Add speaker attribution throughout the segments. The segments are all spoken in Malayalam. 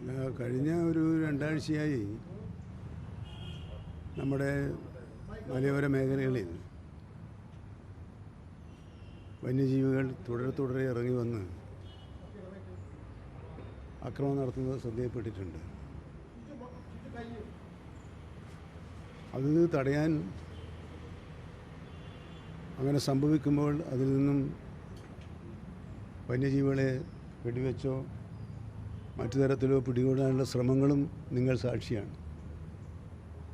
Speaker 1: അല്ല കഴിഞ്ഞ ഒരു രണ്ടാഴ്ചയായി നമ്മുടെ മലയോര മേഖലകളിൽ വന്യജീവികൾ തുടരെ തുടരെ ഇറങ്ങി വന്ന് അക്രമം നടത്തുന്നത് ശ്രദ്ധയിൽപ്പെട്ടിട്ടുണ്ട്. അത് തടയാൻ അങ്ങനെ സംഭവിക്കുമ്പോൾ അതിൽ നിന്നും വന്യജീവികളെ വെടിവെച്ചോ മറ്റു തരത്തിലോ പിടികൂടാനുള്ള ശ്രമങ്ങളും നിങ്ങൾ സാക്ഷിയാണ്.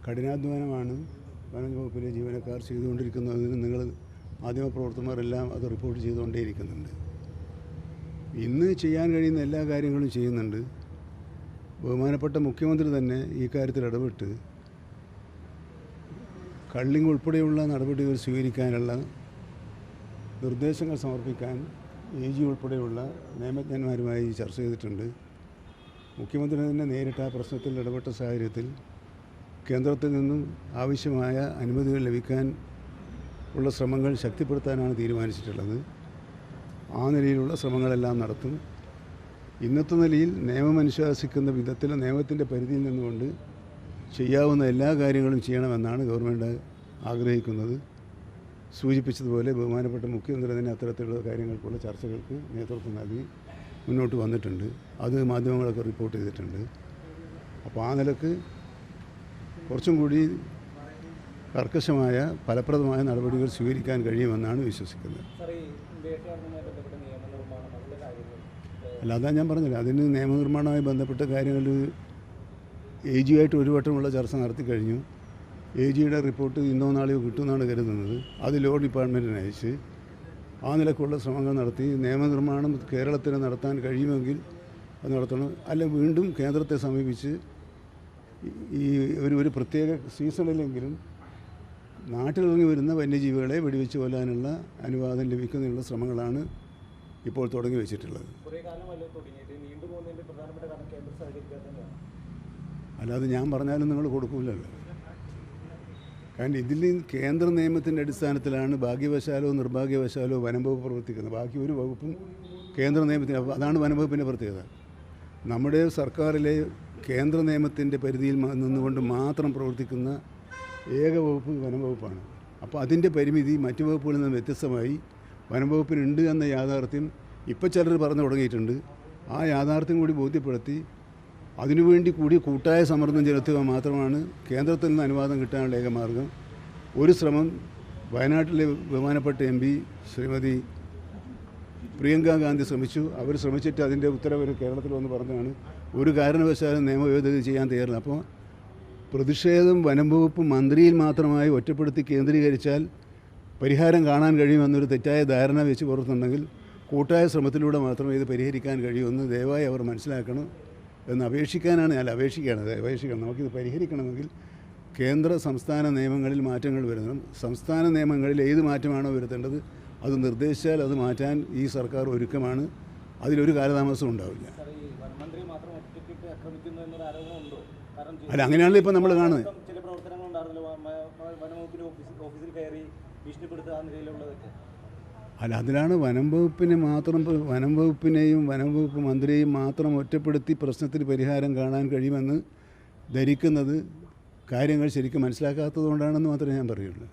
Speaker 1: കഠിനാധ്വാനമാണ് വനം വകുപ്പിലെ ജീവനക്കാർ ചെയ്തുകൊണ്ടിരിക്കുന്നതിന് നിങ്ങൾ മാധ്യമപ്രവർത്തകരെല്ലാം അത് റിപ്പോർട്ട് ചെയ്തുകൊണ്ടേയിരിക്കുന്നുണ്ട്. ഇന്ന് ചെയ്യാൻ കഴിയുന്ന എല്ലാ കാര്യങ്ങളും ചെയ്യുന്നുണ്ട്. ബഹുമാനപ്പെട്ട മുഖ്യമന്ത്രി തന്നെ ഈ കാര്യത്തിൽ ഇടപെട്ട് കള്ളിങ് ഉൾപ്പെടെയുള്ള നടപടികൾ സ്വീകരിക്കാനുള്ള നിർദ്ദേശങ്ങൾ സമർപ്പിക്കാൻ എ ജി ഉൾപ്പെടെയുള്ള നിയമജ്ഞന്മാരുമായി ചർച്ച ചെയ്തിട്ടുണ്ട്. മുഖ്യമന്ത്രി തന്നെ നേരിട്ട് ആ പ്രശ്നത്തിൽ ഇടപെട്ട സാഹചര്യത്തിൽ കേന്ദ്രത്തിൽ നിന്നും ആവശ്യമായ അനുമതികൾ ലഭിക്കാൻ ഉള്ള ശ്രമങ്ങൾ ശക്തിപ്പെടുത്താനാണ് തീരുമാനിച്ചിട്ടുള്ളത്. ആ നിലയിലുള്ള ശ്രമങ്ങളെല്ലാം നടത്തും. ഇന്നത്തെ നിലയിൽ നിയമം അനുശാസിക്കുന്ന വിധത്തിൽ നിയമത്തിന്റെ പരിധിയിൽ നിന്നുകൊണ്ട് ചെയ്യാവുന്ന എല്ലാ കാര്യങ്ങളും ചെയ്യണമെന്നാണ് ഗവൺമെന്റ് ആഗ്രഹിക്കുന്നത്. സൂചിപ്പിച്ചതുപോലെ ബഹുമാനപ്പെട്ട മുഖ്യമന്ത്രി തന്നെ അത്തരത്തിലുള്ള കാര്യങ്ങൾക്കുള്ള ചർച്ചകൾക്ക് നേതൃത്വം നൽകി. മുന്നോട്ട് വന്നിട്ടുണ്ട്. അത് മാധ്യമങ്ങളൊക്കെ റിപ്പോർട്ട് ചെയ്തിട്ടുണ്ട്. അപ്പോൾ ആ നിലയ്ക്ക് കുറച്ചും കൂടി കർക്കശമായ ഫലപ്രദമായ നടപടികൾ സ്വീകരിക്കാൻ കഴിയുമെന്നാണ് വിശ്വസിക്കുന്നത്. അല്ല അതാ ഞാൻ പറഞ്ഞില്ല അതിന് നിയമനിർമ്മാണവുമായി ബന്ധപ്പെട്ട കാര്യങ്ങൾ എ ജിയായിട്ട് ഒരു വട്ടമുള്ള ചർച്ച നടത്തി കഴിഞ്ഞു. എ ജിയുടെ റിപ്പോർട്ട് ഇന്നോ നാളെയോ കിട്ടുമെന്നാണ് കരുതുന്നത്. അത് ലോ ഡിപ്പാർട്ട്മെന്റിന് അയച്ച് ആ നിലക്കുള്ള ശ്രമങ്ങൾ നടത്തി നിയമനിർമ്മാണം കേരളത്തിന് നടത്താൻ കഴിയുമെങ്കിൽ അത് നടത്തണം. അല്ല വീണ്ടും കേന്ദ്രത്തെ സമീപിച്ച് ഈ ഒരു ഒരു പ്രത്യേക സീസണിലെങ്കിലും നാട്ടിലിറങ്ങി വരുന്ന വന്യജീവികളെ വെടിവെച്ച് കൊല്ലാനുള്ള അനുവാദം ലഭിക്കുന്നതിനുള്ള ശ്രമങ്ങളാണ് ഇപ്പോൾ തുടങ്ങി വെച്ചിട്ടുള്ളത്. അല്ലാതെ ഞാൻ പറഞ്ഞാലും നിങ്ങൾ കൊടുക്കൂലല്ലോ. കാരണം ഇതിൽ കേന്ദ്ര നിയമത്തിന്റെ അടിസ്ഥാനത്തിലാണ് ഭാഗ്യവശാലോ നിർഭാഗ്യവശാലോ വനംവകുപ്പ് പ്രവർത്തിക്കുന്നത്. ബാക്കി ഒരു വകുപ്പും കേന്ദ്ര നിയമത്തിന് അതാണ് വനംവകുപ്പിന്റെ പ്രത്യേകത. നമ്മുടെ സർക്കാരിലെ കേന്ദ്ര നിയമത്തിന്റെ പരിധിയിൽ നിന്നുകൊണ്ട് മാത്രം പ്രവർത്തിക്കുന്ന ഏക വകുപ്പ് വനംവകുപ്പാണ്. അപ്പോൾ അതിന്റെ പരിമിതി മറ്റു വകുപ്പുകളിൽ നിന്ന് വ്യത്യസ്തമായി വനംവകുപ്പിനുണ്ട് എന്ന യാഥാർത്ഥ്യം ഇപ്പോൾ ചിലർ പറഞ്ഞു തുടങ്ങിയിട്ടുണ്ട്. ആ യാഥാർത്ഥ്യം കൂടി ബോധ്യപ്പെടുത്തി അതിനുവേണ്ടി കൂടി കൂട്ടായ സമ്മർദ്ദം ചെലുത്തുക മാത്രമാണ് കേന്ദ്രത്തിൽ നിന്ന് അനുവാദം കിട്ടാനുള്ള ഏക മാർഗം. ഒരു ശ്രമം വയനാട്ടിലെ ബഹുമാനപ്പെട്ട എം പി ശ്രീമതി പ്രിയങ്ക ഗാന്ധി ശ്രമിച്ചു. അവർ ശ്രമിച്ചിട്ട് അതിന്റെ ഉത്തരവ് കേരളത്തിൽ വന്ന് പറഞ്ഞതാണ്. ഒരു കാരണവശാലും നിയമഭേദഗതി ചെയ്യാൻ തയ്യാറില്ല. അപ്പോൾ പ്രതിഷേധം വനം വകുപ്പ് മന്ത്രിയിൽ മാത്രമായി ഒറ്റപ്പെടുത്തി കേന്ദ്രീകരിച്ചാൽ പരിഹാരം കാണാൻ കഴിയുമെന്നൊരു തെറ്റായ ധാരണ വെച്ച് പുറത്തുണ്ടെങ്കിൽ കൂട്ടായ ശ്രമത്തിലൂടെ മാത്രമേ ഇത് പരിഹരിക്കാൻ കഴിയുമെന്ന് ദയവായി അവർ മനസ്സിലാക്കണം. എന്ന് അപേക്ഷിക്കാനാണ് ഞാൻ അപേക്ഷിക്കുകയാണ് അപേക്ഷിക്കണം. നമുക്കിത് പരിഹരിക്കണമെങ്കിൽ കേന്ദ്ര സംസ്ഥാന നിയമങ്ങളിൽ മാറ്റങ്ങൾ വരുത്തണം. സംസ്ഥാന നിയമങ്ങളിൽ ഏത് മാറ്റമാണോ വരുത്തേണ്ടത് അത് നിർദ്ദേശിച്ചാൽ അത് മാറ്റാൻ ഈ സർക്കാർ ഒരുക്കമാണ്. അതിലൊരു കാലതാമസവും ഉണ്ടാവില്ല. അല്ല അങ്ങനെയാണല്ലോ ഇപ്പം നമ്മൾ കാണുന്നത്.
Speaker 2: ചില പ്രവർത്തനങ്ങൾ ഉണ്ടായിരുന്നല്ലോ വനംവകുപ്പിന്റെ ഓഫീസിൽ കയറി ഭീഷണിപ്പെടുത്തുക നിലയിലുള്ളതൊക്കെ.
Speaker 1: അല്ല അതിലാണ് വനം വകുപ്പിനെ മാത്രം വനം വകുപ്പിനെയും വനം വകുപ്പ് മന്ത്രിയെയും മാത്രം ഒറ്റപ്പെടുത്തി പ്രശ്നത്തിന് പരിഹാരം കാണാൻ കഴിയുമെന്ന് ധരിക്കുന്നത് കാര്യങ്ങൾ ശരിക്കും മനസ്സിലാക്കാത്തത് കൊണ്ടാണെന്ന് മാത്രമേ ഞാൻ പറയുള്ളൂ.